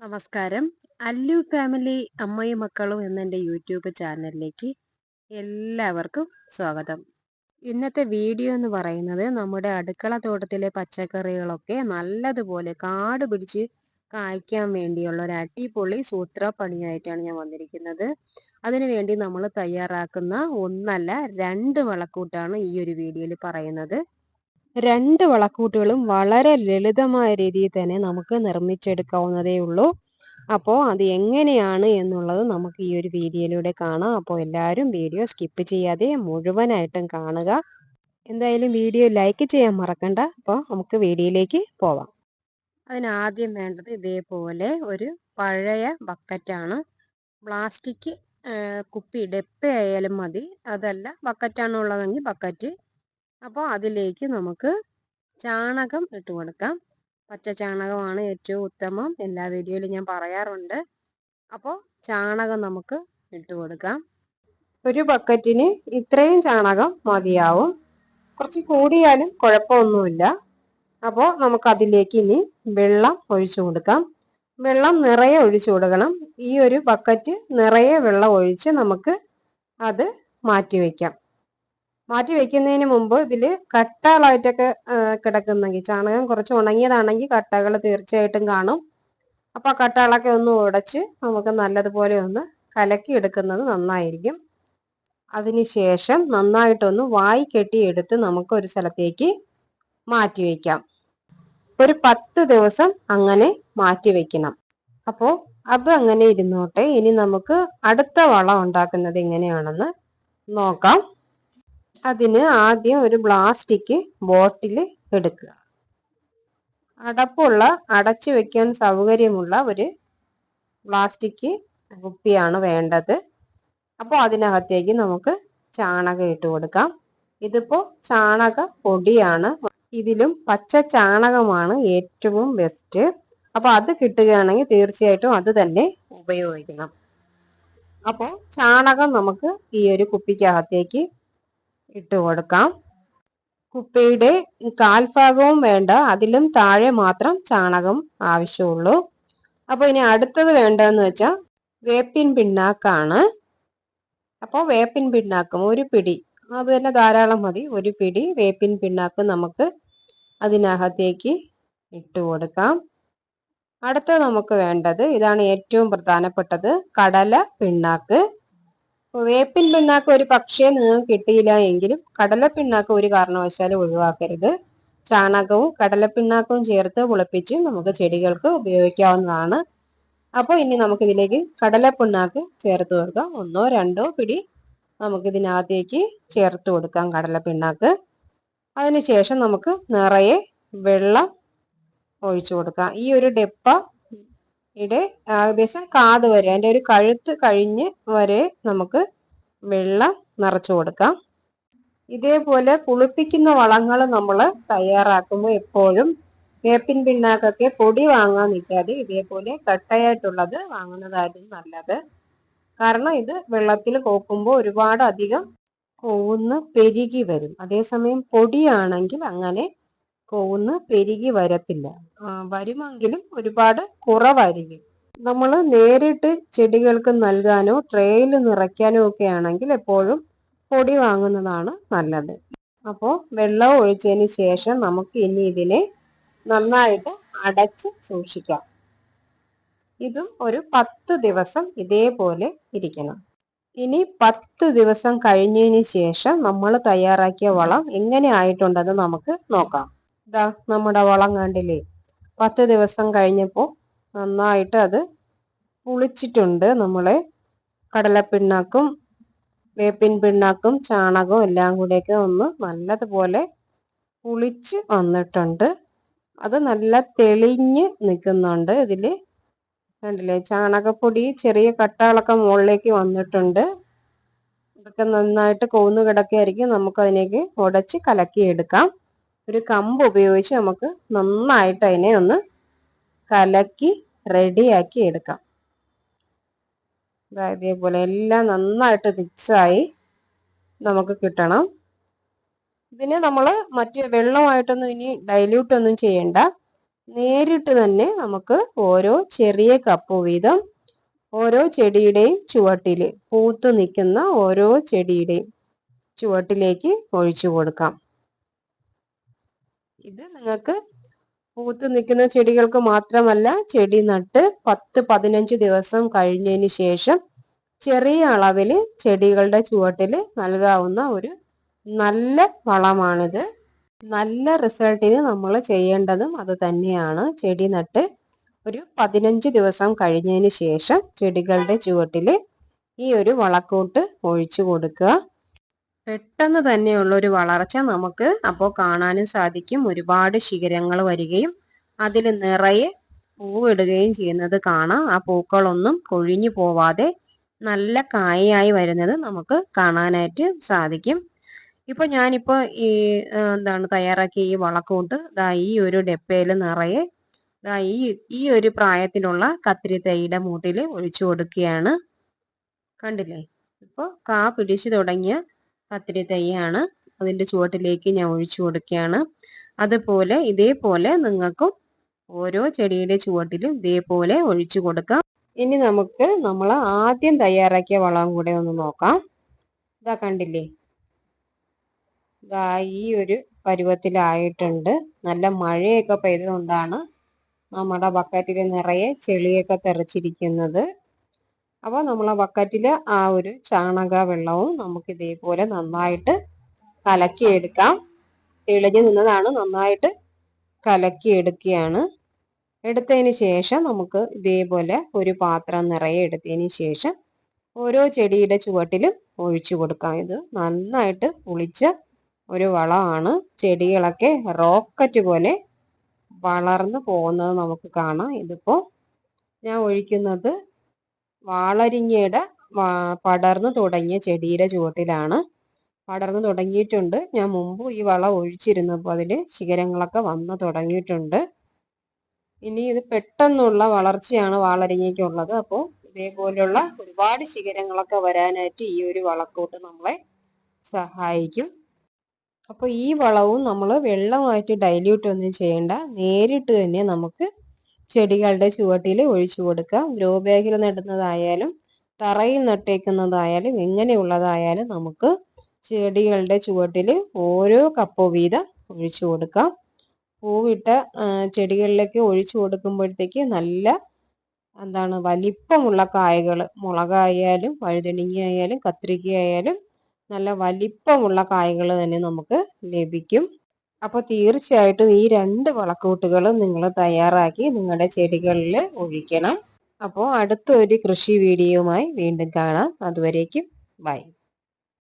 നമസ്കാരം. അല്ലു ഫാമിലി അമ്മയും മക്കളും എന്ന എന്നെന്റെ യൂട്യൂബ് ചാനലിലേക്ക് എല്ലാവർക്കും സ്വാഗതം. ഇന്നത്തെ വീഡിയോ എന്ന് പറയുന്നത് നമ്മുടെ അടുക്കള തോട്ടത്തിലെ പച്ചക്കറികളൊക്കെ നല്ലതുപോലെ കാട് പിടിച്ച് കായ്ക്കാൻ വേണ്ടിയുള്ള ഒരു അടിപൊളി സൂത്രപ്പണിയായിട്ടാണ് ഞാൻ വന്നിരിക്കുന്നത്. അതിനുവേണ്ടി നമ്മൾ തയ്യാറാക്കുന്ന ഒന്നല്ല രണ്ട് വളക്കൂട്ടാണ് ഈ ഒരു വീഡിയോയിൽ പറയുന്നത്. രണ്ട് വളക്കൂട്ടുകളും വളരെ ലളിതമായ രീതിയിൽ തന്നെ നമുക്ക് നിർമ്മിച്ചെടുക്കാവുന്നതേ ഉള്ളൂ. അപ്പോൾ അത് എങ്ങനെയാണ് എന്നുള്ളത് നമുക്ക് ഈ ഒരു വീഡിയോയിലൂടെ കാണാം. അപ്പോൾ എല്ലാവരും വീഡിയോ സ്കിപ്പ് ചെയ്യാതെ മുഴുവനായിട്ടും കാണുക. എന്തായാലും വീഡിയോ ലൈക്ക് ചെയ്യാൻ മറക്കണ്ട. അപ്പോൾ നമുക്ക് വീഡിയോയിലേക്ക് പോവാം. അതിനാദ്യം വേണ്ടത് ഇതേപോലെ ഒരു പഴയ ബക്കറ്റാണ്. പ്ലാസ്റ്റിക് കുപ്പി ഡെപ്പ ആയാലും മതി. അതല്ല ബക്കറ്റാണ് ഉള്ളതെങ്കിൽ ബക്കറ്റ് അപ്പോൾ അതിലേക്ക് നമുക്ക് ചാണകം ഇട്ട് കൊടുക്കാം. പച്ച ചാണകമാണ് ഏറ്റവും ഉത്തമം. എല്ലാ വീഡിയോയിലും ഞാൻ പറയാറുണ്ട്. അപ്പോൾ ചാണകം നമുക്ക് ഇട്ട് കൊടുക്കാം. ഒരു ബക്കറ്റിന് ഇത്രയും ചാണകം മതിയാവും. കുറച്ച് കൂടിയാലും കുഴപ്പമൊന്നുമില്ല. അപ്പോൾ നമുക്ക് അതിലേക്ക് ഇനി വെള്ളം ഒഴിച്ചു കൊടുക്കാം. വെള്ളം നിറയെ ഒഴിച്ചു കൊടുക്കണം. ഈ ഒരു ബക്കറ്റ് നിറയെ വെള്ളം ഒഴിച്ച് നമുക്ക് അത് മാറ്റി വയ്ക്കാം മാറ്റി വെക്കുന്നതിന് മുമ്പ് ഇതിൽ കട്ടകളായിട്ടൊക്കെ കിടക്കുന്നെങ്കിൽ ചാണകം കുറച്ച് ഉണങ്ങിയതാണെങ്കിൽ കട്ടകൾ തീർച്ചയായിട്ടും കാണും. അപ്പോൾ കട്ടകളൊക്കെ ഒന്ന് ഉടച്ച് നമുക്ക് നല്ലതുപോലെ ഒന്ന് കലക്കി എടുക്കുന്നത് നന്നായിരിക്കും. അതിനുശേഷം നന്നായിട്ടൊന്ന് വായി കെട്ടിയെടുത്ത് നമുക്ക് ഒരു സ്ഥലത്തേക്ക് മാറ്റി വയ്ക്കാം ഒരു പത്ത് ദിവസം അങ്ങനെ മാറ്റി വെക്കണം. അപ്പോൾ അത് അങ്ങനെ ഇരുന്നോട്ടെ. ഇനി നമുക്ക് അടുത്ത വളം ഉണ്ടാക്കുന്നത് എങ്ങനെയാണെന്ന് നോക്കാം. അതിന് ആദ്യം ഒരു പ്ലാസ്റ്റിക് ബോട്ടിൽ എടുക്കുക. അടപ്പുള്ള അടച്ചു വെക്കാൻ സൗകര്യമുള്ള ഒരു പ്ലാസ്റ്റിക് കുപ്പിയാണ് വേണ്ടത്. അപ്പോൾ അതിനകത്തേക്ക് നമുക്ക് ചാണകം ഇട്ട് കൊടുക്കാം. ഇതിപ്പോൾ ചാണക പൊടിയാണ്. ഇതിലും പച്ച ചാണകമാണ് ഏറ്റവും ബെസ്റ്റ് അപ്പോൾ അത് കിട്ടുകയാണെങ്കിൽ തീർച്ചയായിട്ടും അത് തന്നെ ഉപയോഗിക്കണം. അപ്പോൾ ചാണകം നമുക്ക് ഈ ഒരു കുപ്പിക്കകത്തേക്ക് ഇട്ട് കൊടുക്കാം. കുപ്പിയുടെ കാൽഭാഗവും വേണ്ട അതിലും താഴെ മാത്രം ചാണകം ആവശ്യമുള്ളൂ. അപ്പോൾ ഇനി അടുത്തത് വേണ്ടതെന്ന് വെച്ചാൽ വേപ്പിൻ പിണ്ണാക്കാണ്. അപ്പോൾ വേപ്പിൻ പിണ്ണാക്കും ഒരു പിടി. അത് തന്നെ ധാരാളം മതി. ഒരു പിടി വേപ്പിൻ പിണ്ണാക്ക് നമുക്ക് അതിനകത്തേക്ക് ഇട്ട് കൊടുക്കാം. അടുത്തത് നമുക്ക് വേണ്ടത് ഇതാണ് ഏറ്റവും പ്രധാനപ്പെട്ടത് കടല പിണ്ണാക്ക്. വേപ്പിൻ പിണ്ണാക്ക് ഒരു പക്ഷേ നിങ്ങൾക്ക് കിട്ടിയില്ല എങ്കിലും കടലപ്പിണ്ണാക്ക് ഒരു കാരണവശാലും ഒഴിവാക്കരുത്. ചാണകവും കടലപ്പിണ്ണാക്കവും ചേർത്ത് കുളിപ്പിച്ച് നമുക്ക് ചെടികൾക്ക് ഉപയോഗിക്കാവുന്നതാണ്. അപ്പോൾ ഇനി നമുക്ക് ഇതിലേക്ക് കടലപ്പിണ്ണാക്ക് ചേർത്ത് കൊടുക്കാം. ഒന്നോ രണ്ടോ പിടി നമുക്ക് ഇതിനകത്തേക്ക് ചേർത്ത് കൊടുക്കാം കടലപ്പിണ്ണാക്ക്. അതിനുശേഷം നമുക്ക് നിറയെ വെള്ളം ഒഴിച്ചു കൊടുക്കാം. ഈ ഒരു ഡെപ്പ ഇവിടെ ഏകദേശം കാത് വരെ അതിന്റെ ഒരു കഴുത്ത് കഴിഞ്ഞ് വരെ നമുക്ക് വെള്ളം നിറച്ചു കൊടുക്കാം. ഇതേപോലെ പുളിപ്പിക്കുന്ന വളങ്ങൾ നമ്മൾ തയ്യാറാക്കുമ്പോൾ എപ്പോഴും വേപ്പിൻ പിണ്ണാക്കൊക്കെ പൊടി വാങ്ങാൻ നിൽക്കാതെ ഇതേപോലെ കട്ടയായിട്ടുള്ളത് വാങ്ങുന്നതായിരിക്കും നല്ലത്. കാരണം ഇത് വെള്ളത്തിൽ കോക്കുമ്പോൾ ഒരുപാട് അധികം കോവുന്ന് പെരുകി വരും. അതേസമയം പൊടിയാണെങ്കിൽ അങ്ങനെ കോവുന്ന് പെരുകി വരത്തില്ല. വരുമെങ്കിലും ഒരുപാട് കുറവായിരിക്കും. നമ്മൾ നേരിട്ട് ചെടികൾക്ക് നൽകാനോ ട്രേയിൽ നിറയ്ക്കാനോ ഒക്കെ ആണെങ്കിൽ എപ്പോഴും പൊടി വാങ്ങുന്നതാണ് നല്ലത്. അപ്പോൾ വെള്ളം ഒഴിച്ചതിന് ശേഷം നമുക്ക് ഇനി ഇതിനെ നന്നായിട്ട് അടച്ച് സൂക്ഷിക്കാം. ഇതും ഒരു പത്ത് ദിവസം ഇതേപോലെ ഇരിക്കണം. ഇനി പത്ത് ദിവസം കഴിഞ്ഞതിന് ശേഷം നമ്മൾ തയ്യാറാക്കിയ വളം എങ്ങനെ ആയിട്ടുണ്ടെന്ന് നമുക്ക് നോക്കാം. ഇതാ നമ്മുടെ വളം കണ്ടില്ലേ? പത്ത് ദിവസം കഴിഞ്ഞപ്പോൾ നന്നായിട്ട് അത് പുളിച്ചിട്ടുണ്ട് നമ്മളെ. കടലപ്പിണ്ണാക്കും വേപ്പിൻ പിണ്ണാക്കും ചാണകവും എല്ലാം കൂടെയൊക്കെ ഒന്ന് നല്ലതുപോലെ പുളിച്ച് വന്നിട്ടുണ്ട്. അത് നല്ല തെളിഞ്ഞ് നിൽക്കുന്നുണ്ട് ഇതിൽ കണ്ടില്ലേ? ചാണകപ്പൊടി ചെറിയ കട്ടകളൊക്കെ മുകളിലേക്ക് വന്നിട്ടുണ്ട്. ഇതൊക്കെ നന്നായിട്ട് കൊന്നു കിടക്കുകയായിരിക്കും. നമുക്കതിനേക്ക് ഉടച്ച് കലക്കിയെടുക്കാം. ഒരു കമ്പ് ഉപയോഗിച്ച് നമുക്ക് നന്നായിട്ട് അതിനെ ഒന്ന് കലക്കി റെഡിയാക്കി എടുക്കാം. ഇതേപോലെ എല്ലാം നന്നായിട്ട് മിക്സായി നമുക്ക് കിട്ടണം. ഇതിനെ നമ്മൾ മറ്റു വെള്ളമായിട്ടൊന്നും ഇനി ഡൈല്യൂട്ട് ഒന്നും ചെയ്യണ്ട. നേരിട്ട് തന്നെ നമുക്ക് ഓരോ ചെറിയ കപ്പ് വീതം ഓരോ ചെടിയുടെയും ചുവട്ടിൽ പൂത്ത് നിൽക്കുന്ന ഓരോ ചെടിയുടെയും ചുവട്ടിലേക്ക് ഒഴിച്ചു കൊടുക്കാം. ഇത് നിങ്ങൾക്ക് പൂത്ത് നിൽക്കുന്ന ചെടികൾക്ക് മാത്രമല്ല ചെടി നട്ട് പത്ത് പതിനഞ്ച് ദിവസം കഴിഞ്ഞതിന് ശേഷം ചെറിയ അളവിൽ ചെടികളുടെ ചുവട്ടിൽ നൽകാവുന്ന ഒരു നല്ല വളമാണിത്. നല്ല റിസൾട്ടിന് നമ്മൾ ചെയ്യേണ്ടതും അത് തന്നെയാണ്. ചെടി നട്ട് ഒരു പതിനഞ്ച് ദിവസം കഴിഞ്ഞതിന് ശേഷം ചെടികളുടെ ചുവട്ടിൽ ഈ ഒരു വളക്കൂട്ട് ഒഴിച്ചു കൊടുക്കുക. പെട്ടെന്ന് തന്നെയുള്ള ഒരു വളർച്ച നമുക്ക് അപ്പോൾ കാണാനും സാധിക്കും. ഒരുപാട് ശിഖരങ്ങൾ വരികയും അതിൽ നിറയെ പൂവിടുകയും ചെയ്യുന്നത് കാണാം. ആ പൂക്കളൊന്നും കൊഴിഞ്ഞു പോവാതെ നല്ല കായയായി വരുന്നത് നമുക്ക് കാണാനായിട്ട് സാധിക്കും. ഇപ്പൊ ഞാനിപ്പോ ഈ എന്താണ് തയ്യാറാക്കിയ ഈ വളക്കൂട്ട് ദാ ഈ ഒരു ഡെപ്പയിൽ നിറയെ ദാ ഈ ഈ ഒരു പ്രായത്തിലുള്ള കത്തിരി തൈയുടെ മൂട്ടിൽ ഒഴിച്ചു കൊടുക്കുകയാണ്. കണ്ടില്ലേ? ഇപ്പോൾ കാ പിടിച്ചു തുടങ്ങിയ കത്തിരി തൈയാണ് അതിന്റെ ചുവട്ടിലേക്ക് ഞാൻ ഒഴിച്ചു കൊടുക്കുകയാണ്. അതുപോലെ ഇതേപോലെ നിങ്ങൾക്കും ഓരോ ചെടിയുടെ ചുവട്ടിലും ഇതേപോലെ ഒഴിച്ചു കൊടുക്കാം. ഇനി നമുക്ക് നമ്മൾ ആദ്യം തയ്യാറാക്കിയ വളം കൂടെ ഒന്ന് നോക്കാം. ഇതാ കണ്ടില്ലേ? ഇതാ ഈ ഒരു പരുവത്തിലായിട്ടുണ്ട്. നല്ല മഴയൊക്കെ പെയ്തുകൊണ്ടാണ് നമ്മുടെ ബക്കറ്റിൽ നിറയെ ചെളിയൊക്കെ തെറിച്ചിരിക്കുന്നത്. അപ്പോൾ നമ്മൾ ആ ബക്കറ്റിൽ ആ ഒരു ചാണക വെള്ളവും നമുക്ക് ഇതേപോലെ നന്നായിട്ട് കലക്കിയെടുക്കാം. തെളിഞ്ഞു നിന്നതാണ് നന്നായിട്ട് കലക്കിയെടുക്കുകയാണ് എടുത്തതിന് ശേഷം നമുക്ക് ഇതേപോലെ ഒരു പാത്രം നിറയെ എടുത്തതിന് ശേഷം ഓരോ ചെടിയുടെ ചുവട്ടിലും ഒഴിച്ചു കൊടുക്കാം. ഇത് നന്നായിട്ട് പുളിച്ച ഒരു വളമാണ്. ചെടികളൊക്കെ റോക്കറ്റ് പോലെ വളർന്നു പോകുന്നത് നമുക്ക് കാണാം. ഇതിപ്പോൾ ഞാൻ ഒഴിക്കുന്നത് വാളരിഞ്ഞയുടെ പടർന്നു തുടങ്ങിയ ചെടിയുടെ ചുവട്ടിലാണ് പടർന്നു തുടങ്ങിയിട്ടുണ്ട്. ഞാൻ മുമ്പ് ഈ വളം ഒഴിച്ചിരുന്നപ്പോൾ അതിൽ ശിഖരങ്ങളൊക്കെ വന്നു തുടങ്ങിയിട്ടുണ്ട്. ഇനി ഇത് പെട്ടെന്നുള്ള വളർച്ചയാണ് വാളരിങ്ങയ്ക്കുള്ളത്. അപ്പോൾ ഇതേപോലെയുള്ള ഒരുപാട് ശിഖരങ്ങളൊക്കെ വരാനായിട്ട് ഈ ഒരു വളക്കൂട്ട് നമ്മളെ സഹായിക്കും. അപ്പോൾ ഈ വളവും നമ്മൾ വെള്ളമായിട്ട് ഡൈല്യൂട്ട് ഒന്നും ചെയ്യേണ്ട. നേരിട്ട് തന്നെ നമുക്ക് ചെടികളുടെ ചുവട്ടിൽ ഒഴിച്ചു കൊടുക്കുക. ഗ്രോ ബാഗിൽ നടുന്നതായാലും തറയിൽ നട്ടേക്കുന്നതായാലും എങ്ങനെയുള്ളതായാലും നമുക്ക് ചെടികളുടെ ചുവട്ടിൽ ഓരോ കപ്പ് വീതം ഒഴിച്ചു കൊടുക്കാം. പൂവിട്ട ചെടികളിലേക്ക് ഒഴിച്ചു കൊടുക്കുമ്പോഴത്തേക്ക് നല്ല എന്താണ് വലിപ്പമുള്ള കായകൾ മുളകായാലും വഴുതനങ്ങ ആയാലും കത്രിക ആയാലും നല്ല വലിപ്പമുള്ള കായകൾ തന്നെ നമുക്ക് ലഭിക്കും. അപ്പോൾ തീർച്ചയായിട്ടും ഈ രണ്ട് വളക്കൂട്ടുകളും നിങ്ങൾ തയ്യാറാക്കി നിങ്ങളുടെ ചെടികളിൽ ഒഴിക്കണം. അപ്പോൾ അടുത്തൊരു കൃഷി വീഡിയോയുമായി വീണ്ടും കാണാം. അതുവരേക്കും ബൈ.